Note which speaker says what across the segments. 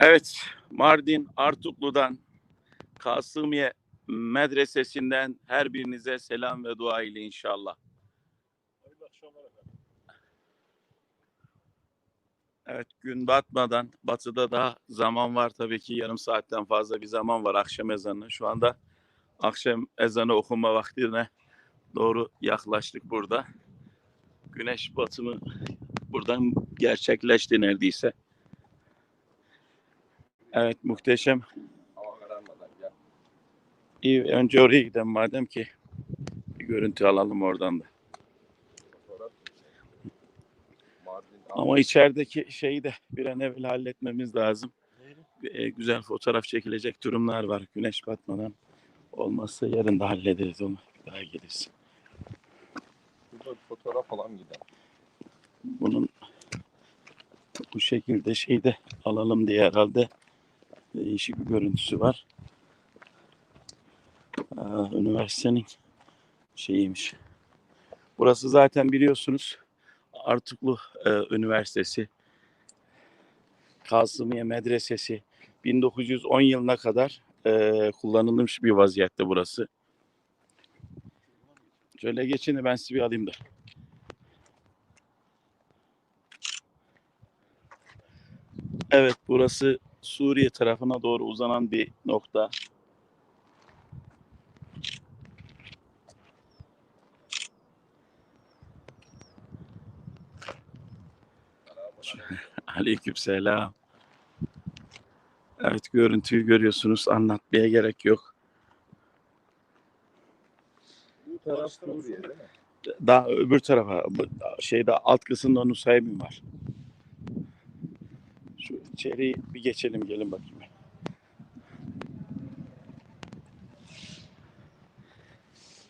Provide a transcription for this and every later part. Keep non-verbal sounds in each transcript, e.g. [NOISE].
Speaker 1: Evet, Mardin Artuklu'dan Kasımiye Medresesi'nden her birinize selam ve dua ile inşallah. Evet, gün batmadan batıda daha zaman var tabii ki yarım saatten fazla bir zaman var akşam ezanı. Şu anda akşam ezanı okuma vaktine doğru yaklaştık burada. Güneş batımı buradan gerçekleşti neredeyse. Evet muhteşem.
Speaker 2: Hava kararmadan gel.
Speaker 1: İyi önce oraya gidelim madem ki bir görüntü alalım oradan da. Ama içerideki şeyi de bir an evvel halletmemiz lazım. Ee, güzel fotoğraf çekilecek durumlar var. Güneş batmadan olmazsa yarın da hallederiz onu. Bir daha geliriz.
Speaker 2: Burada bir fotoğraf falan gider.
Speaker 1: Bunun bu şekilde şeyi de alalım diye herhalde değişik bir görüntüsü var. Üniversitenin şeyiymiş. Burası zaten biliyorsunuz Artuklu e, Üniversitesi. Kasımiye Medresesi 1910 yılına kadar e, kullanılmış bir vaziyette burası. Şöyle geçin de ben sizi bir alayım da. Evet burası Suriye tarafına doğru uzanan bir nokta. Aleykümselam. Evet görüntüyü görüyorsunuz. Anlatmaya gerek yok.
Speaker 2: Bu taraf Suriye değil mi?
Speaker 1: Daha öbür tarafa şeyde alt kısımda Nusaybin var. İçeriği bir geçelim gelin bakayım.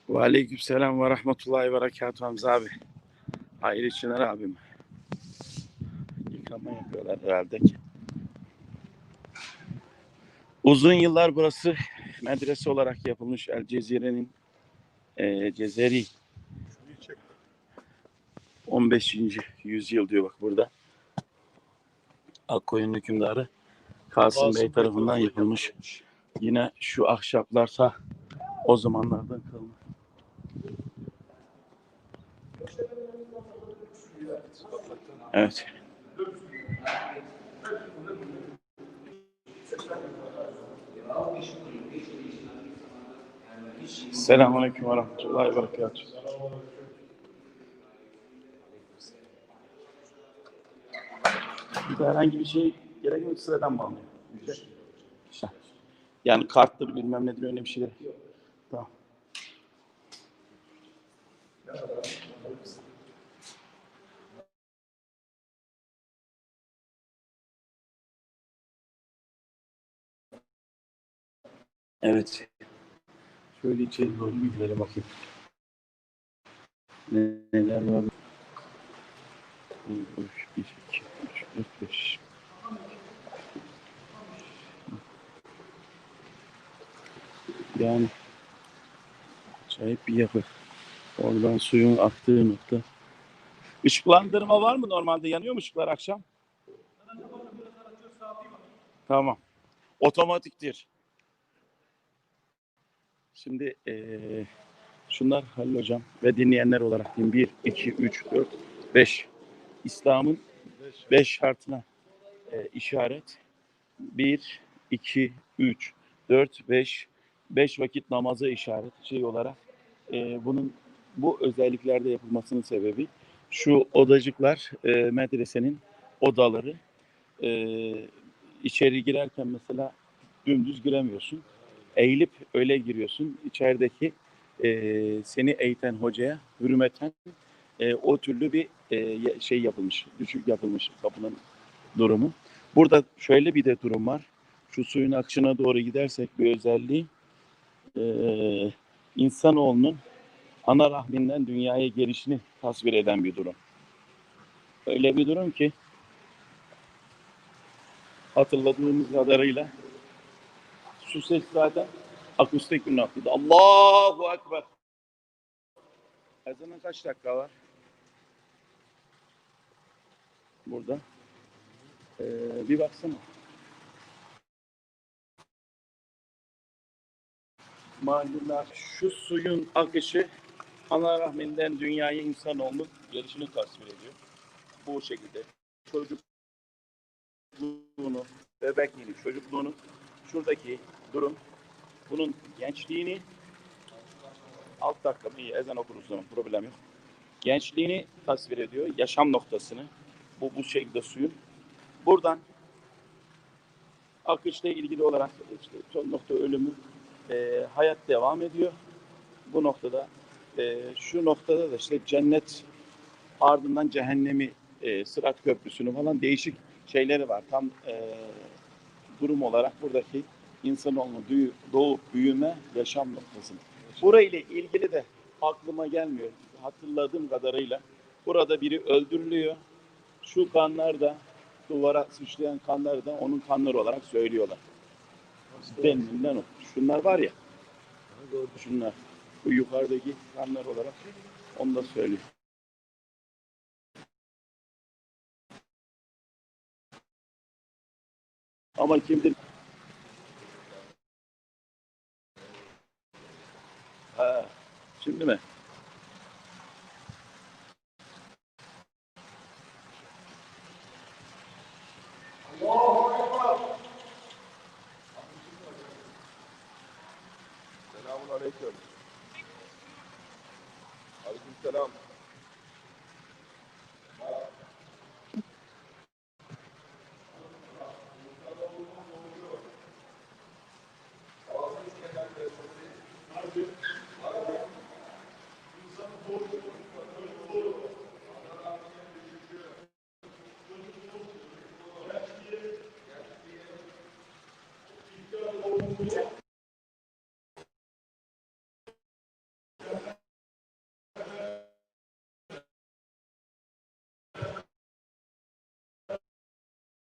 Speaker 1: Ve aleykümselam ve rahmetullahi ve berekatuhu Hamza abi. Hayırlı işler abim. Yıkama yapıyorlar herhalde ki. Uzun yıllar burası medrese olarak yapılmış El Cezire'nin e, Cezeri 15. yüzyıl diyor bak burada. Akkoyun hükümdarı Kasım Bey tarafından yapılmış. Yine şu ahşaplarsa o zamanlardan kalma. Evet. Selamünaleyküm ve rahmetullahi ve berekatuhu. Burada herhangi bir şey gerek yok sıradan bağlanıyor. Ücret. İşte. Yani karttır bilmem nedir öyle bir şeyler. Tamam. Evet. Şöyle içeri doğru bilgilere bakayım. Neler var? Bir, bir, bir. 45. Yani acayip bir yapı. Oradan suyun aktığı nokta. Işıklandırma var mı normalde? Yanıyor mu ışıklar akşam? Tamam. Otomatiktir. Şimdi ee, şunlar Halil Hocam ve dinleyenler olarak diyeyim. 1, 2, 3, 4, 5. İslam'ın 5 şartına e, işaret. 1, 2, 3, 4, 5. 5 vakit namaza işaret şey olarak. e, bunun bu özelliklerde yapılmasının sebebi şu odacıklar e, medresenin odaları. E, içeri girerken mesela dümdüz giremiyorsun. Eğilip öyle giriyorsun. İçerideki e, seni eğiten hocaya hürmeten e, o türlü bir e, şey yapılmış, düşük yapılmış kapının durumu. Burada şöyle bir de durum var. Şu suyun akışına doğru gidersek bir özelliği e, insanoğlunun ana rahminden dünyaya gelişini tasvir eden bir durum. Öyle bir durum ki hatırladığımız kadarıyla su ses zaten akustik bir noktada. Allahu Ekber. Ezana kaç dakika var? burada. Ee, bir baksana. Mahalleler şu suyun akışı ana rahminden dünyaya insanoğlu gelişini tasvir ediyor. Bu şekilde çocukluğunu, bebekliğini, çocukluğunu, şuradaki durum, bunun gençliğini, alt dakika iyi ezan okuruz zaman problem yok. Gençliğini tasvir ediyor, yaşam noktasını, bu, bu şekilde suyun. Buradan akışla ilgili olarak işte son nokta ölümü, e, hayat devam ediyor. Bu noktada e, şu noktada da işte cennet ardından cehennemi e, Sırat Köprüsü'nü falan değişik şeyleri var. Tam e, durum olarak buradaki insanoğlunun düğü- doğup büyüme yaşam noktası. Burayla ilgili de aklıma gelmiyor. Hatırladığım kadarıyla burada biri öldürülüyor. Şu kanlar da duvara sıçrayan kanları da onun kanları olarak söylüyorlar. Benzinden o. Şunlar var ya. Şunlar. Bu yukarıdaki kanlar olarak onu da söylüyor. Ama kimdir? Ha, şimdi mi?
Speaker 2: Selamun aleyküm. Aleyküm selam.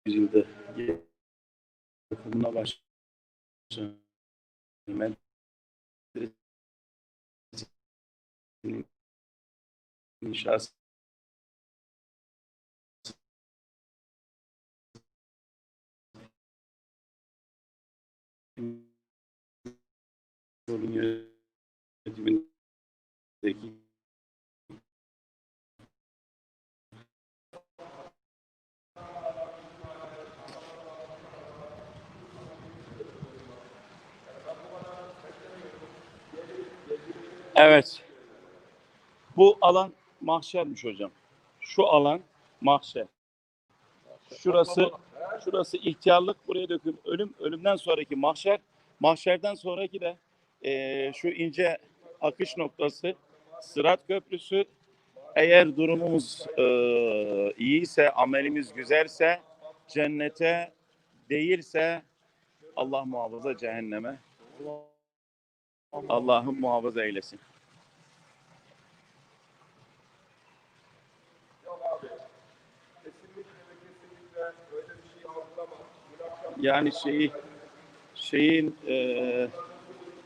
Speaker 1: Yüzyılda yapımına başlayan inşası yönetimindeki Evet. Bu alan mahşermiş hocam. Şu alan mahşer. Şurası şurası ihtiyarlık buraya döküm ölüm ölümden sonraki mahşer mahşerden sonraki de eee, şu ince akış noktası Sırat Köprüsü eğer durumumuz eee, iyiyse amelimiz güzelse cennete değilse Allah muhafaza cehenneme Allah'ım muhafaza eylesin. Yani şeyi şeyin eee,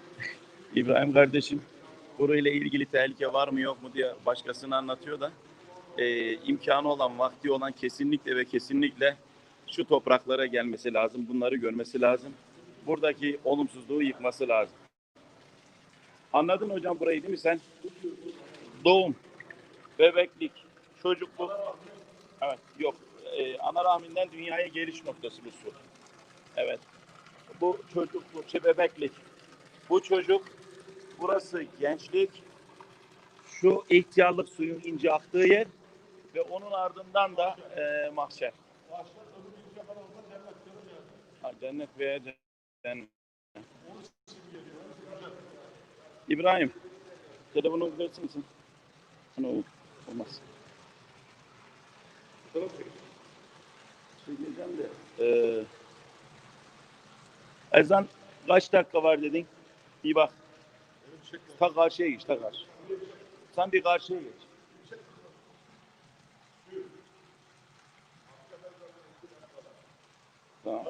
Speaker 1: [LAUGHS] İbrahim kardeşim burayla ilgili tehlike var mı yok mu diye başkasını anlatıyor da eee, imkanı olan, vakti olan kesinlikle ve kesinlikle şu topraklara gelmesi lazım. Bunları görmesi lazım. Buradaki olumsuzluğu yıkması lazım. Anladın hocam burayı değil mi sen? Doğum, bebeklik, çocukluk. Evet, yok. Eee, ana rahminden dünyaya geliş noktası bu su. Evet. Bu çocukluk, şey bebeklik. Bu çocuk, burası gençlik. Şu ihtiyarlık suyun ince aktığı yer ve onun ardından da e, mahşer. Ha, cennet veya cennet. İbrahim, telefonu verirsin misin? Hani o- olmaz. Şey diyeceğim de, e, ezan kaç dakika var dedin? Bir bak. Ta karşıya geç, ta karşı. Sen bir karşıya geç. Tamam.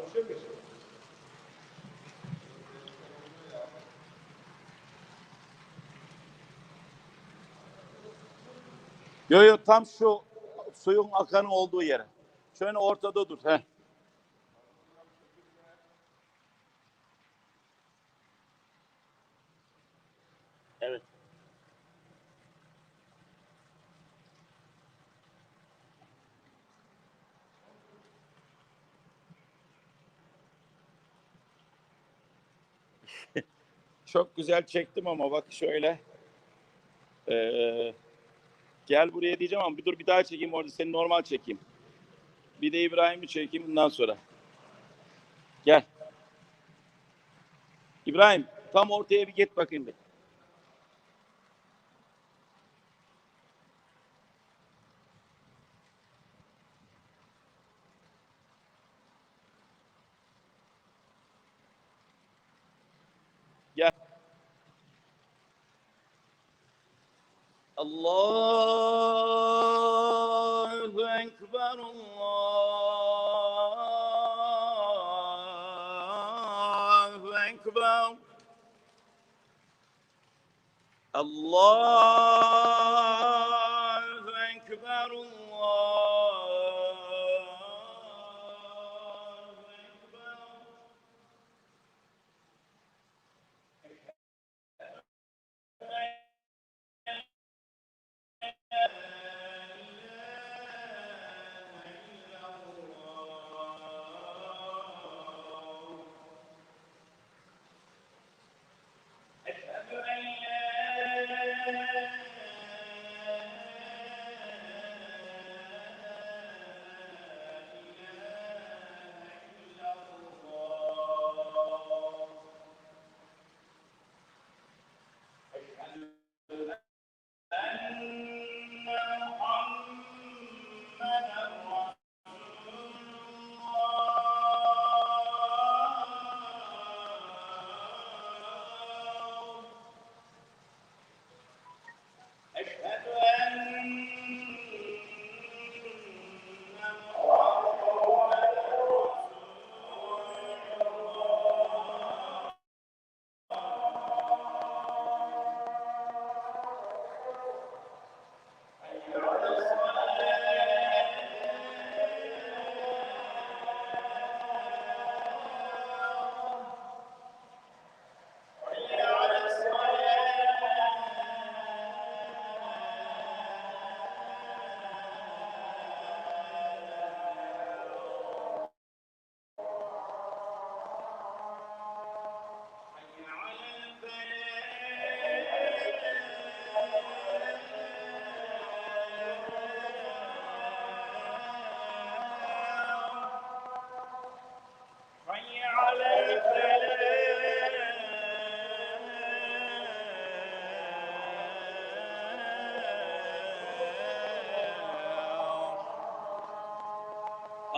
Speaker 1: Yo yo tam şu suyun akanı olduğu yere. Şöyle ortada dur. Heh. Evet. Çok güzel çektim ama bak şöyle. Ee, gel buraya diyeceğim ama bir dur bir daha çekeyim orada seni normal çekeyim. Bir de İbrahim'i çekeyim bundan sonra. Gel. İbrahim tam ortaya bir git bakayım bir. Gel. Allahu Allahu Ekber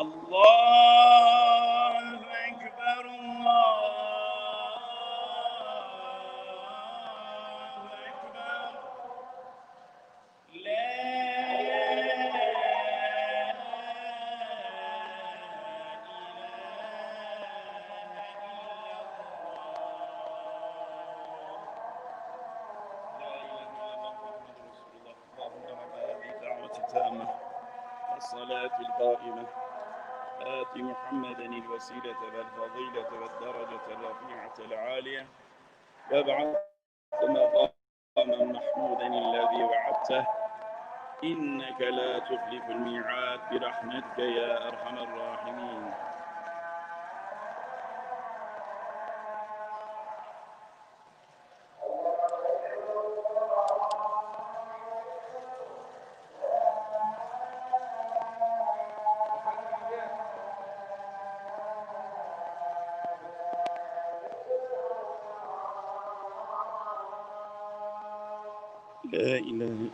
Speaker 1: الله أكبر الله أكبر. لا الصلاة القائمة. آت محمدا الوسيلة والفضيلة والدرجة الرفيعة العالية. وابعث مقاما محمودا الذي وعدته. إنك لا تخلف الميعاد برحمتك يا أرحم الراحمين. La ilahe.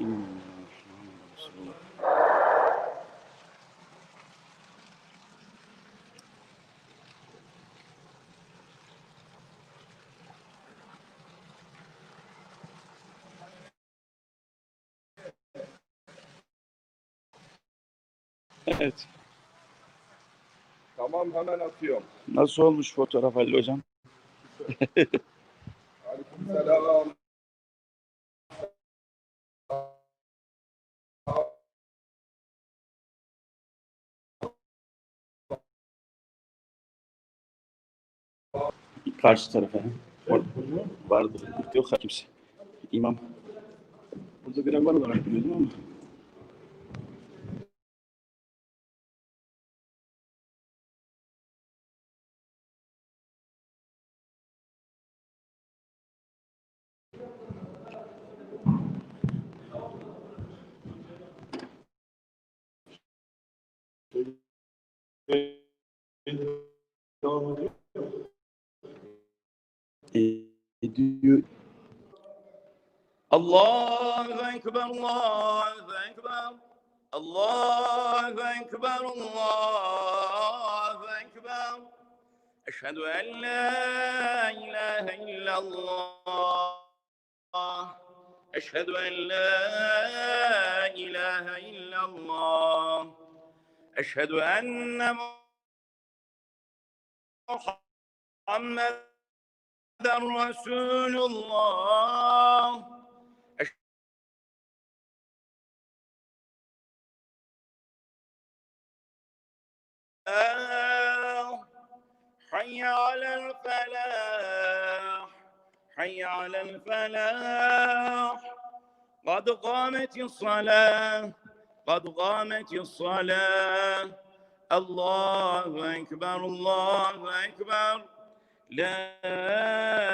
Speaker 1: Evet.
Speaker 2: Tamam hemen atıyorum.
Speaker 1: Nasıl olmuş fotoğraf Ali Hocam?
Speaker 2: Aleykümselam.
Speaker 1: Karşı tarafa. Evet, vardı. Yok kimse. İmam. Burada görev var olarak biliyordum ama.
Speaker 2: Devam ediyor.
Speaker 1: Ediyor. Allahu Ekber, Allahu Ekber. Allahu Ekber, Allahu Ekber. Eşhedü en la ilahe illallah. Eşhedü en la ilahe illallah. Eşhedü enne Muhammed رسول الله حي على الفلاح حي على الفلاح قد قامت الصلاة قد قامت الصلاة الله أكبر الله أكبر لا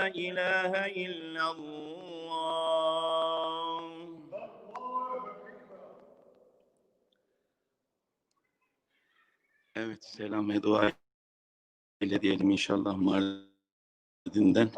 Speaker 1: إله إلا الله Evet selam ve dua ile diyelim inşallah Mardin'den.